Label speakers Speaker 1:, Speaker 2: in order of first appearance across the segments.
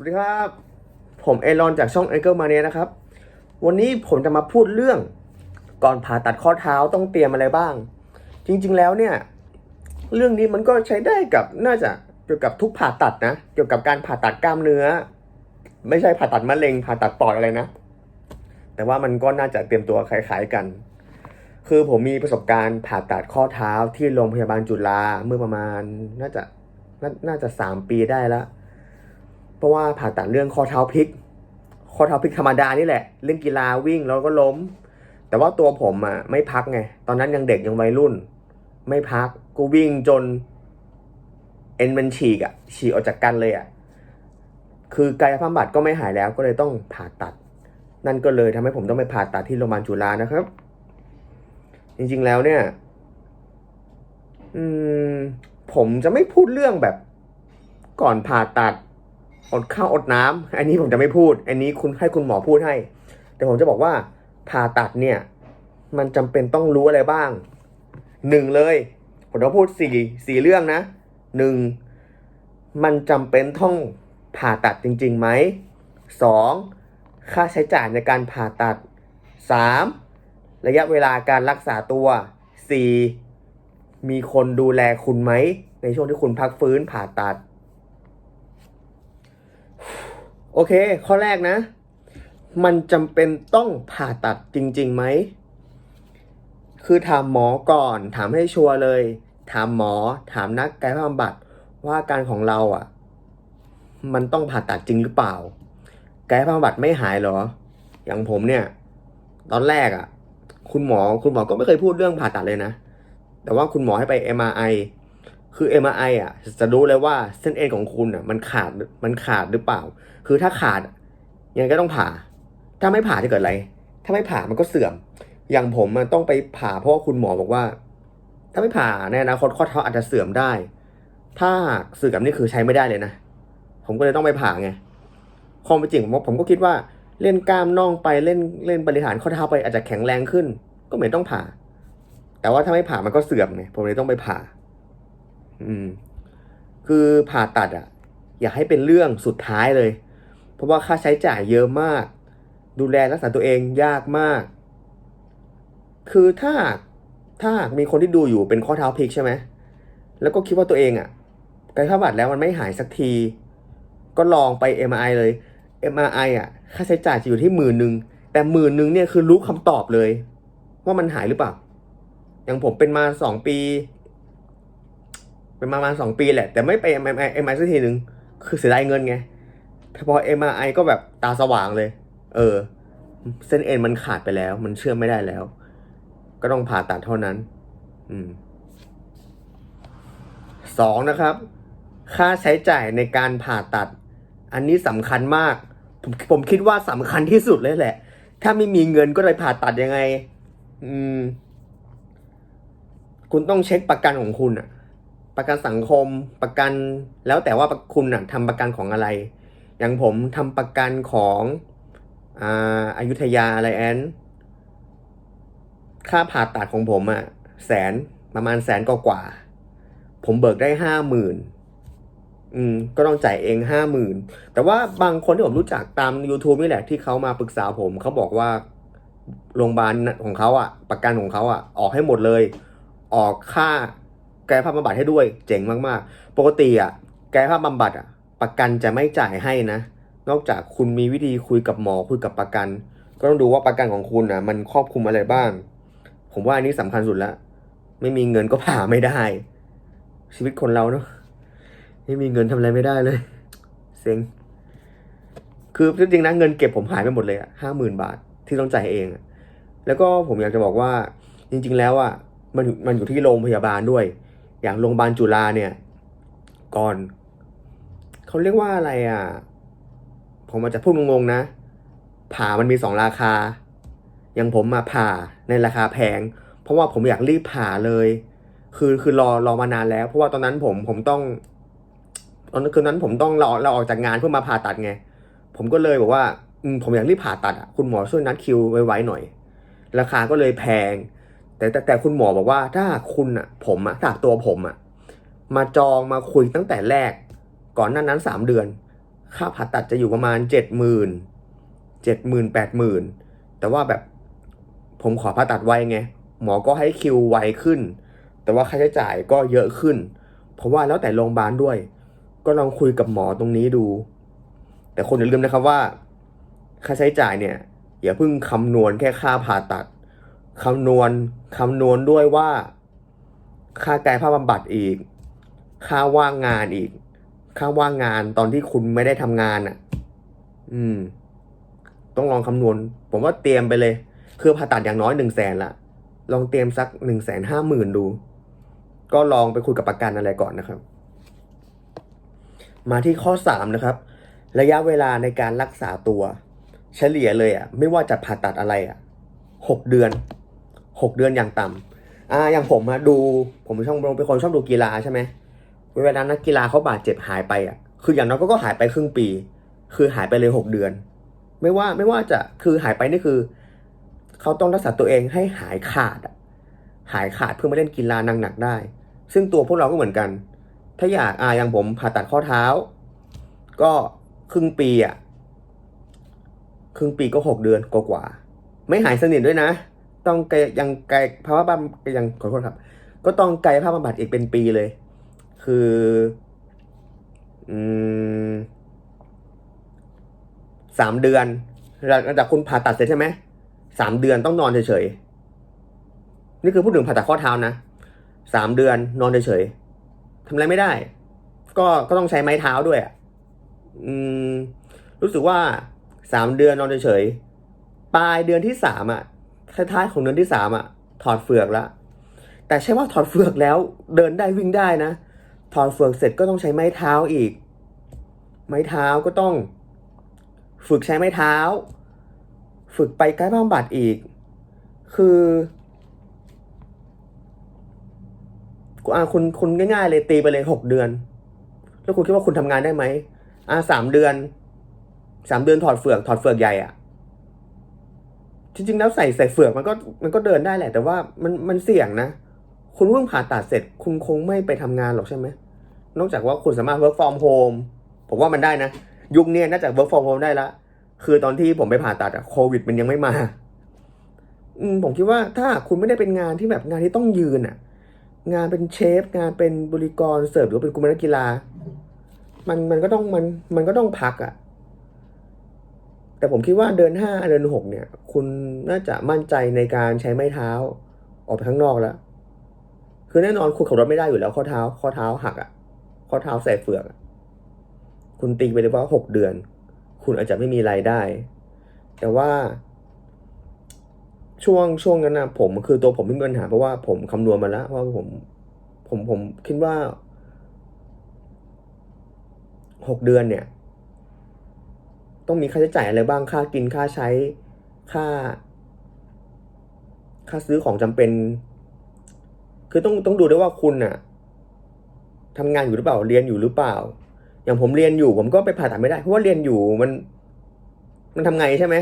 Speaker 1: สวัสดีครับ ผมเอรอนจากช่อง a อ g เกิลมาเนียนะครับ วันนี้ผมจะมาพูดเรื่อง ก่อนผ่าตัดข้อเท้าต้องเตรียมอะไรบ้าง จริง ๆ แล้วเนี่ย เรื่องนี้มันก็ใช้ได้กับน่าจะเกี่ยวกับทุกผ่าตัดนะ เกี่ยวกับการผ่าตัดกล้ามเนื้อ ไม่ใช่ผ่าตัดมะเร็ง ผ่าตัดปอดอะไรนะ แต่ว่ามันก็น่าจะเตรียมตัวคล้าย ๆกัน คือผมมีประสบการณ์ผ่าตัดข้อเท้าที่โรงพยาบาลจุฬาเมื่อประมาณน่าจะนน่าจะสามปีได้แล้ว เพราะว่าผ่าตัดเรื่องข้อเท้าพลิก ข้อเท้าพลิกธรรมดานี่แหละ เล่นกีฬาวิ่งแล้วก็ล้ม แต่ว่าตัวผมอะไม่พักไง ตอนนั้นยังเด็กยังวัยรุ่น ไม่พักกูวิ่งจน เอ็นมันฉีกอะ ฉีกออกจากกันเลยอะ คือกายภาพบำบัดก็ไม่หายแล้วก็เลยต้องผ่าตัด นั่นก็เลยทำให้ผมต้องไปผ่าตัดที่โรงพยาบาลจุฬานะครับ จริงๆแล้วเนี่ย อืม ผมจะไม่พูดเรื่องแบบก่อนผ่าตัด อดข้าวอดน้ำอันนี้ผมจะไม่พูด อันนี้คุณให้คุณหมอพูดให้ แต่ผมจะบอกว่าผ่าตัดเนี่ย มันจำเป็นต้องรู้อะไรบ้างหนึ่งเลย ผมจะพูดสี่สี่เรื่องนะหนึ่งมันจำเป็นต้องผ่าตัดจริงๆไหมสองค่าใช้จ่ายในการผ่าตัดสามระยะเวลาการรักษาตัวสี่มีคนดูแลคุณไหม ในช่วงที่คุณพักฟื้นผ่าตัด โอเค ข้อแรกนะ มันจำเป็นต้องผ่าตัดจริงๆไหม คือถามหมอก่อน ถามให้ชัวร์เลย ถามหมอ ถามนักกายภาพบำบัดว่าการของเราอะ มันต้องผ่าตัดจริงหรือเปล่า กายภาพบำบัดไม่หายเหรอ อย่างผมเนี่ย ตอนแรกอะ คุณหมอคุณหมอก็ไม่เคยพูดเรื่องผ่าตัดเลยนะ แต่ว่าคุณหมอให้ไป MRI คือ MRI อะจะรู้เลยว่าเส้นเอ็นของคุณอะมันขาดมันขาดหรือเปล่า คือถ้าขาดยังไงก็ต้องผ่า ถ้าไม่ผ่าจะเกิดอะไร ถ้าไม่ผ่ามันก็เสื่อม อย่างผมมันต้องไปผ่าเพราะว่าคุณหมอบอกว่า ถ้าไม่ผ่าในอนาคตข้อเท้าอาจจะเสื่อมได้ ถ้าเสื่อมนี่คือใช้ไม่ได้เลยนะ ผมก็เลยต้องไปผ่าไงความเป็นจริงผมผมก็คิดว่าเล่นกล้ามน่องไปเล่นเล่นบริหารข้อเท้าไปอาจจะแข็งแรงขึ้น ก็ไม่ต้องผ่า แต่ว่าถ้าไม่ผ่ามันก็เสื่อมไงผมเลยต้องไปผ่า อืม คือผ่าตัดอะอยากให้เป็นเรื่องสุดท้ายเลย เพราะว่าค่าใช้จ่ายเยอะมาก ดูแลรักษาตัวเองยากมาก คือถ้าถ้ามีคนที่ดูอยู่เป็นข้อเท้าพลิกใช่ไหมแล้วก็คิดว่าตัวเองอะกายภาพบำบัดแล้วมันไม่หายสักที ก็ลองไป MRI เลย MRI อะ ค่าใช้จ่ายจะอยู่ที่หมื่นหนึ่งแต่หมื่นหนึ่งเนี่ยคือรู้คำตอบเลย ว่ามันหายหรือเปล่า อย่างผมเป็นมาสองปี เป็นมาประมาณสองปีแหละ แต่ไม่ไป MRI MRI สักทีหนึ่งคือเสียดายเงินไงพอ MRI ก็แบบตาสว่างเลย เออ เส้นเอ็นมันขาดไปแล้ว มันเชื่อมไม่ได้แล้ว ก็ต้องผ่าตัดเท่านั้น อืมสองนะครับ ค่าใช้จ่ายในการผ่าตัด อันนี้สำคัญมาก ผมผมคิดว่าสำคัญที่สุดเลยแหละ ถ้าไม่มีเงินก็เลยผ่าตัดยังไง อืม คุณต้องเช็คประกันของคุณอะ ประกันสังคมประกันแล้วแต่ว่าคุณอะทำประกันของอะไร อย่างผมทำประกันของอ่าอายุทยาอะไรแอนค่าผ่าตัดของผมอะแสนประมาณแสนกว่าๆผมเบิกได้ห้าหมื่นอืมก็ต้องจ่ายเองห้าหมื่นแต่ว่าบางคนที่ผมรู้จักตาม YouTube นี่แหละที่เขามาปรึกษาผมเขาบอกว่าโรงพยาบาลของเขาอะประกันของเขาอะออกให้หมดเลย ออกค่า กายภาพบำบัดให้ด้วย เจ๋งมากๆ ปกติอะกายภาพบำบัดอะประกันจะไม่จ่ายให้นะ นอกจากคุณมีวิธีคุยกับหมอคุยกับประกัน ก็ต้องดูว่าประกันของคุณอะมันครอบคลุมอะไรบ้าง ผมว่าอันนี้สำคัญสุดล้วไม่มีเงินก็ผ่าไม่ได้ ชีวิตคนเราเนาะไม่มีเงินทำอะไรไม่ได้เลยเซ็งคือจริงๆนะเงินเก็บผมหายไปหมดเลยอะห้าหมื่นบาทที่ต้องจ่ายเองแล้วก็ผมอยากจะบอกว่าจริง ๆ แล้วอะมันมันอยู่ที่โรงพยาบาลด้วย อย่างโรงพยาบาลจุฬาเนี่ย ก่อน เขาเรียกว่าอะไรอะ ผมอาจจะพูดงงๆนะ ผ่ามันมีสองราคา อย่างผมมาผ่าในราคาแพง เพราะว่าผมอยากรีบผ่าเลย คือคือรอรอมานานแล้ว เพราะว่าตอนนั้นผมผมต้อง ตอนนั้นคืนนั้นผมต้องเราเราออกจากงานเพื่อมาผ่าตัดไง ผมก็เลยบอกว่าอืมผมอยากรีบผ่าตัดอะ คุณหมอช่วยนัดคิวไว้ๆหน่อย ราคาก็เลยแพง แต่แต่แต่คุณหมอบอกว่าถ้าคุณอะผมอะถ้าตัวผมอะมาจองมาคุยตั้งแต่แรก ก่อนหน้านั้นสามเดือน ค่าผ่าตัดจะอยู่ประมาณเจ็ดหมื่นเจ็ดหมื่นแปดหมื่นแต่ว่าแบบผมขอผ่าตัดไวไงหมอก็ให้คิวไวขึ้น แต่ว่าค่าใช้จ่ายก็เยอะขึ้น เพราะว่าแล้วแต่โรงพยาบาลด้วย ก็ลองคุยกับหมอตรงนี้ดู แต่คนอย่าลืมนะครับว่า ค่าใช้จ่ายเนี่ยอย่าเพิ่งคำนวณแค่ค่าผ่าตัด คำนวณคำนวณด้วยว่า ค่ากายภาพบำบัดอีก ค่าว่างงานอีก ค่าว่างงานตอนที่คุณไม่ได้ทำงานอะ อืม ต้องลองคำนวณ ผมว่าเตรียมไปเลย คือผ่าตัดอย่างน้อยหนึ่งแสนละลองเตรียมสักหนึ่งแสนห้าหมื่นดู ก็ลองไปคุยกับประกันอะไรก่อนนะครับ มาที่ข้อสามนะครับ ระยะเวลาในการรักษาตัว เฉลี่ยเลยอะ ไม่ว่าจะผ่าตัดอะไรอะหกเดือน หกเดือนอย่างต่ำอ่าอย่างผมอะดูผมเป็นช่องเป็นคนชอบดูกีฬาใช่ไหมเวลานักกีฬาเขาบาดเจ็บหายไปอะคืออย่างน้อยก็ก็หายไปครึ่งปี คือหายไปเลยหกเดือน ไม่ว่าไม่ว่าจะคือหายไปนี่คือเขาต้องรักษาตัวเองให้หายขาดหายขาดเพื่อมาเล่นกีฬาหนักๆได้ ซึ่งตัวพวกเราก็เหมือนกัน ถ้าอยากอ่าอย่างผมผ่าตัดข้อเท้า ก็ครึ่งปีอะครึ่งปีก็หกเดือนกว่าๆไม่หายสนิทด้วยนะ ต้องไกลยังไกลภาวะบำยังขอโทษครับ ก็ต้องไกลภาพบำบัดอีกเป็นปีเลย คืออืมสามเดือนหลังจากคุณผ่าตัดเสร็จใช่ไหมสามเดือนต้องนอนเฉยๆนี่คือพูดถึงผ่าตัดข้อเท้านะสามเดือนนอนเฉยๆทำอะไรไม่ได้ ก็ก็ต้องใช้ไม้เท้าด้วยอะอืมรู้สึกว่าสามเดือนนอนเฉยๆปลายเดือนที่สามอะ ท้ายๆของเดือนที่สามอะถอดเฟือกละแต่ใช่ว่าถอดเฟือกแล้วเดินได้วิ่งได้นะ ถอดเฟือกเสร็จก็ต้องใช้ไม้เท้าอีก ไม้เท้าก็ต้อง ฝึกใช้ไม้เท้า ฝึกไปใกล้บ้าบัดอีก คืออ่าคุณคุณง่ายๆเลยตีไปเลยหกเดือน แล้วคุณคิดว่าคุณทำงานได้ไหมอ่าสามเดือนสามเดือนถอดเฟือกถอดเฟือกใหญ่อะ จริงๆแล้วใส่ใส่เฟือกมันก็มันก็เดินได้แหละ แต่ว่ามันมันเสี่ยงนะ คุณเพิ่งผ่าตัดเสร็จ คุณคงไม่ไปทำงานหรอกใช่ไหมนอกจากว่าคุณสามารถ work from home ผมว่ามันได้นะ ยุคนี้น่าจะ work from home ได้ละ คือตอนที่ผมไปผ่าตัดอะโควิดมันยังไม่มา อืมผมคิดว่าถ้าคุณไม่ได้เป็นงานที่แบบงานที่ต้องยืนอะงานเป็นเชฟ งานเป็นบริกรเสิร์ฟหรือเป็นกุมารนักกีฬา มันมันก็ต้องมันมันก็ต้องพักอะ แต่ผมคิดว่าเดือนห้าเดือนหกเนี่ย คุณน่าจะมั่นใจในการใช้ไม้เท้า ออกไปข้างนอกแล้ว คือแน่นอนคุณขับรถไม่ได้อยู่แล้วข้อเท้า ข้อเท้าหักอะข้อเท้าใส่เฟือกอะคุณตีไปเลยว่าหกเดือน คุณอาจจะไม่มีรายได้ แต่ว่า ช่วงช่วงนั้นนะผมคือตัวผมไม่มีปัญหาเพราะว่าผมคำนวณมาแล้วว่าผม ผมผมคิดว่าหกเดือนเนี่ย ต้องมีค่าใช้จ่ายอะไรบ้างค่ากินค่าใช้ค่า ค่าซื้อของจำเป็น คือต้องต้องดูด้วยว่าคุณน่ะทำงานอยู่หรือเปล่าเรียนอยู่หรือเปล่า อย่างผมเรียนอยู่ ผมก็ไปผ่าตัดไม่ได้เพราะว่าเรียนอยู่มัน มันทำไงใช่ไหม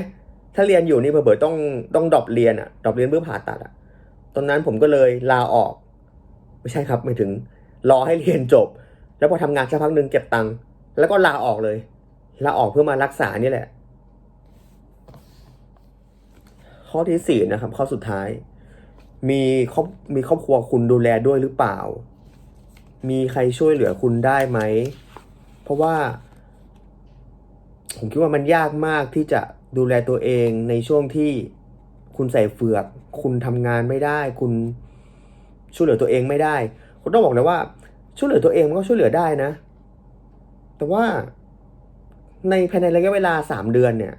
Speaker 1: ถ้าเรียนอยู่นี่เผื่อๆต้องต้องดรอปเรียนอะดรอปเรียนเพื่อผ่าตัดอะตอนนั้นผมก็เลยลาออก ไม่ใช่ครับไม่ถึง รอให้เรียนจบ แล้วพอทำงานสักพักหนึ่งเก็บตังค์แล้วก็ลาออกเลย ลาออกเพื่อมารักษานี่แหละ ข้อที่สี่นะครับ ข้อสุดท้าย มีครอบมีครอบครัวคุณดูแลด้วยหรือเปล่า มีใครช่วยเหลือคุณได้ไหม เพราะว่า ผมคิดว่ามันยากมากที่จะดูแลตัวเองในช่วงที่คุณใส่เฟือก คุณทำงานไม่ได้ คุณช่วยเหลือตัวเองไม่ได้ คุณต้องบอกเลยว่า ช่วยเหลือตัวเองมันก็ช่วยเหลือได้นะ แต่ว่า ในภายในระยะเวลาสามเดือนเนี่ย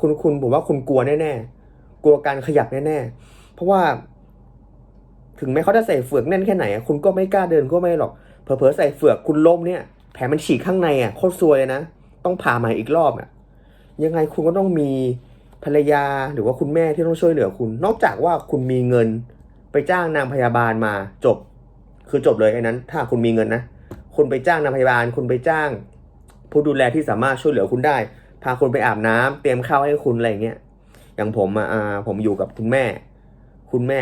Speaker 1: คุณคุณผมว่าคุณกลัวแน่ๆ กลัวการขยับแน่ๆ เพราะว่าถึงแม้เขาจะใส่เฟือกแน่นแค่ไหน คุณก็ไม่กล้าเดินก็ไม่หรอก เผลอๆใส่เฟือกคุณล้มเนี่ย แผลมันฉีกข้างในอะโคตรซวยเลยนะ ต้องผ่าใหม่อีกรอบอะ ยังไงคุณก็ต้องมีภรรยาหรือว่าคุณแม่ที่ต้องช่วยเหลือคุณ นอกจากว่าคุณมีเงินไปจ้างนางพยาบาลมาจบ คือจบเลยไอ้นั้น ถ้าคุณมีเงินนะ คุณไปจ้างนางพยาบาล คุณไปจ้าง ผู้ดูแลที่สามารถช่วยเหลือคุณได้ พาคุณไปอาบน้ำเตรียมข้าวให้คุณอะไรอย่างเงี้ยอย่างผมอ่าผมอยู่กับคุณแม่ คุณแม่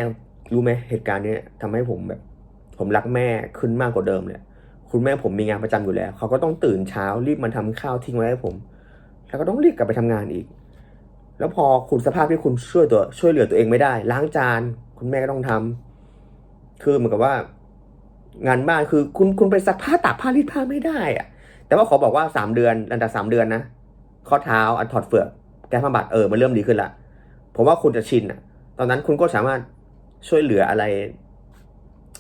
Speaker 1: รู้ไหมเหตุการณ์เนี้ยทำให้ผมแบบ ผมรักแม่ขึ้นมากกว่าเดิมเลยคุณแม่ผมมีงานประจำอยู่แล้วเขาก็ต้องตื่นเช้ารีบมาทำข้าวทิ้งไว้ให้ผม แล้วก็ต้องรีบกลับไปทำงานอีก แล้วพอคุณสภาพที่คุณช่วยตัวช่วยเหลือตัวเองไม่ได้ ล้างจาน คุณแม่ก็ต้องทำคือเหมือนกับว่า งานบ้านคือคุณคุณไปซักผ้าตากผ้ารีดผ้าไม่ได้อะ แต่ว่าขอบอกว่าสามเดือนหลังจากสามเดือนนะข้อเท้าอันถอดเฟือกแก้ผ้าบัดเออมันเริ่มดีขึ้นละผมว่าคุณจะชินอะ ตอนนั้นคุณก็สามารถช่วยเหลืออะไร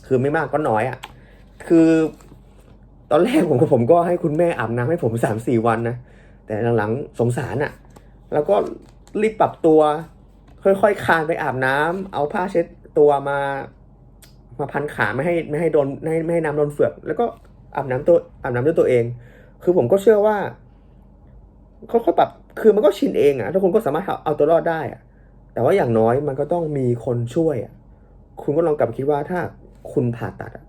Speaker 1: คือไม่มากก็น้อยอะ คือ ตอนแรกผมผมก็ให้คุณแม่อาบน้ำให้ผมสามสี่วันนะแต่หลังๆสงสารอะ แล้วก็รีบปรับตัว ค่อยๆคานไปอาบน้ำเอาผ้าเช็ดตัวมา มาพันขาไม่ให้ไม่ให้โดนไม่ให้ไม่ให้น้ำโดนเฟือก แล้วก็อาบน้ำตัวอาบน้ำด้วยตัวเอง คือผมก็เชื่อว่าค่อยๆปรับคือมันก็ชินเองอะทุกคนก็สามารถเอาตัวรอดได้อะแต่ว่าอย่างน้อยมันก็ต้องมีคนช่วยอะคุณก็ลองกลับคิดว่าถ้าคุณผ่าตัดอะ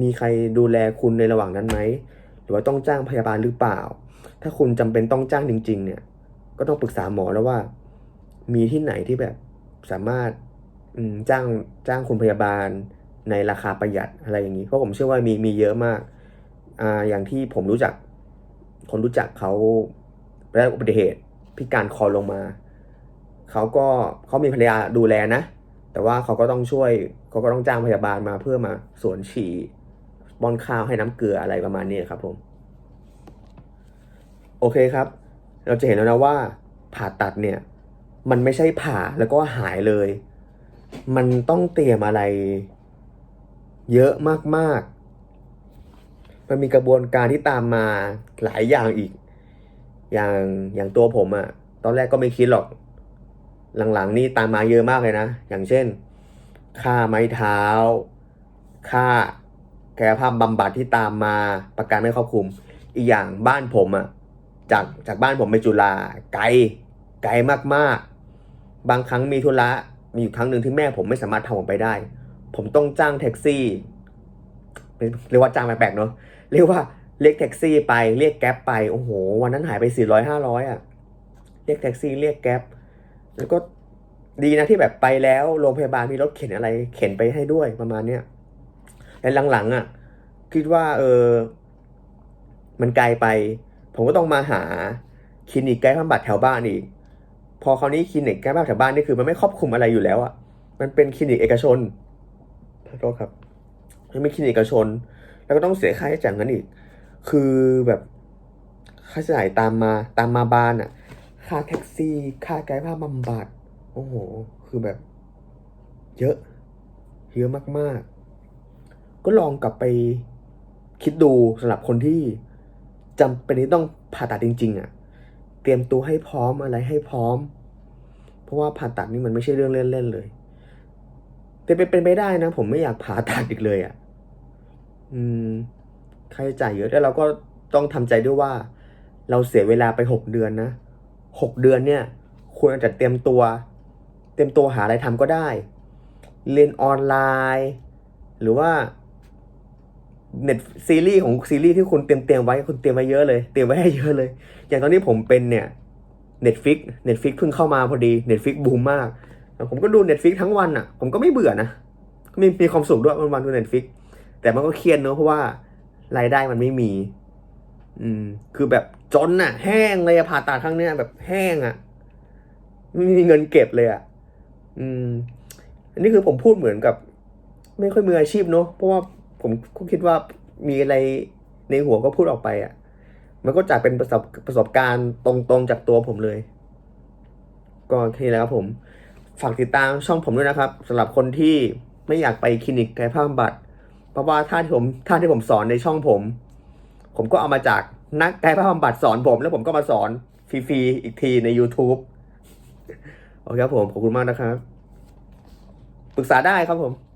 Speaker 1: มีใครดูแลคุณในระหว่างนั้นไหมหรือว่าต้องจ้างพยาบาลหรือเปล่า ถ้าคุณจำเป็นต้องจ้างจริง ๆ เนี่ย ก็ต้องปรึกษาหมอแล้วว่า มีที่ไหนที่แบบสามารถจ้างจ้างคุณพยาบาลในราคาประหยัดอะไรอย่างนี้เพราะผมเชื่อว่ามีมีเยอะมาก อ่าอย่างที่ผมรู้จัก คนรู้จักเขาได้อุบัติเหตุพิการคอลงมาเขาก็เขามีภรรยาดูแลนะ แต่ว่าเขาก็ต้องช่วยเขาก็ต้องจ้างพยาบาลมาเพื่อมาสวนฉี่ป้อนข้าวให้น้ำเกลืออะไรประมาณนี้ครับผม โอเคครับ เราจะเห็นแล้วนะว่า ผ่าตัดเนี่ย มันไม่ใช่ผ่าแล้วก็หายเลย มันต้องเตรียมอะไร เยอะมากๆ มันมีกระบวนการที่ตามมาหลายอย่างอีก อย่างอย่างตัวผมอะตอนแรกก็ไม่คิดหรอก หลังๆนี่ตามมาเยอะมากเลยนะ อย่างเช่น ค่าไม้เท้า ค่าแก้ภาพบำบัดที่ตามมาประกันไม่ครอบคลุม อีกอย่างบ้านผมอะจากจากบ้านผมไปจุฬาไกลไกลมากๆ บางครั้งมีธุระมีอยู่ครั้งหนึ่งที่แม่ผมไม่สามารถทำผมไปได้ ผมต้องจ้างแท็กซี่เรียกว่าจ้างแปลกๆเนอะ เรียกว่าเรียกแท็กซี่ไปเรียกแก๊ปไปโอ้โห วันนั้นหายไปสี่ร้อยห้าร้อยอะเรียกแท็กซี่เรียกแก๊ปแล้วก็ดีนะที่แบบไปแล้วโรงพยาบาลมีรถเข็นอะไร เข็นไปให้ด้วยประมาณเนี้ยแต่หลังๆอะ คิดว่าเออ มันไกลไป ผมก็ต้องมาหาคลินิกใกล้บำบัดแถวบ้านอีก พอคราวนี้คลินิกใกล้บ้านแถวบ้านนี่คือมันไม่ครอบคลุมอะไรอยู่แล้วอะมันเป็นคลินิกเอกชนขอโทษครับมันเป็นคลินิกเอกชน แล้วก็ต้องเสียค่าใช้จ่ายเงินอีก คือแบบค่าใช้จ่ายตามมาตามมาบ้านอะ ค่าแท็กซี่ ค่ากายภาพบำบัดโอ้โห คือแบบ เยอะ เยอะมากๆ ก็ลองกลับไปคิดดูสำหรับคนที่จำเป็นที่ต้องผ่าตัดจริง ๆอะ เตรียมตัวให้พร้อมอะไรให้พร้อม เพราะว่าผ่าตัดนี่มันไม่ใช่เรื่องเล่นๆเลยเป็นไปเป็นไปได้นะ ผมไม่อยากผ่าตัดอีกเลยอะ อืมค่าใช้จ่ายเยอะแล้วเราก็ต้องทำใจด้วยว่า เราเสียเวลาไปหกเดือนนะหกเดือนเนี่ย ควรจะเตรียมตัว เตรียมตัวหาอะไรทำก็ได้ เรียนออนไลน์ หรือว่าเน็ตซีรีส์ของซีรีส์ที่คุณเตรียมเตรียมไว้คุณเตรียมไว้เยอะเลยเตรียมไว้ให้เยอะเลย อย่างตอนนี้ผมเป็นเนี่ย Netflix Netflix เพิ่งเข้ามาพอดี Netflix บูมมาก ผมก็ดู Netflix ทั้งวันอะ ผมก็ไม่เบื่อนะมีมีความสุขด้วยวันวันดู Netflix แต่มันก็เครียดเนอะเพราะว่ารายได้มันไม่มี อืม คือแบบจนน่ะแห้งเลยอะผ่าตัดครั้งเนี้ยแบบแห้งอะไม่มีเงินเก็บเลยอะอืม อันนี้คือผมพูดเหมือนกับ ไม่ค่อยมืออาชีพเนอะเพราะว่าผมก็คิดว่ามีอะไรในหัวก็พูดออกไปอะมันก็จะเป็นประสบประสบการณ์ตรงๆจากตัวผมเลย ก็แค่นี้แล้วครับผม ฝากติดตามช่องผมด้วยนะครับสำหรับคนที่ไม่อยากไปคลินิกกายภาพบำบัด ราะว่าท่าที่ผมท่าที่ผมสอนในช่องผม ผมก็เอามาจากนักกายภาพบำบัดสอนผม แล้วผมก็มาสอนฟรีๆอีกทีใน YouTube โอเคครับผม ขอบคุณมากนะครับ ปรึกษาได้ครับผม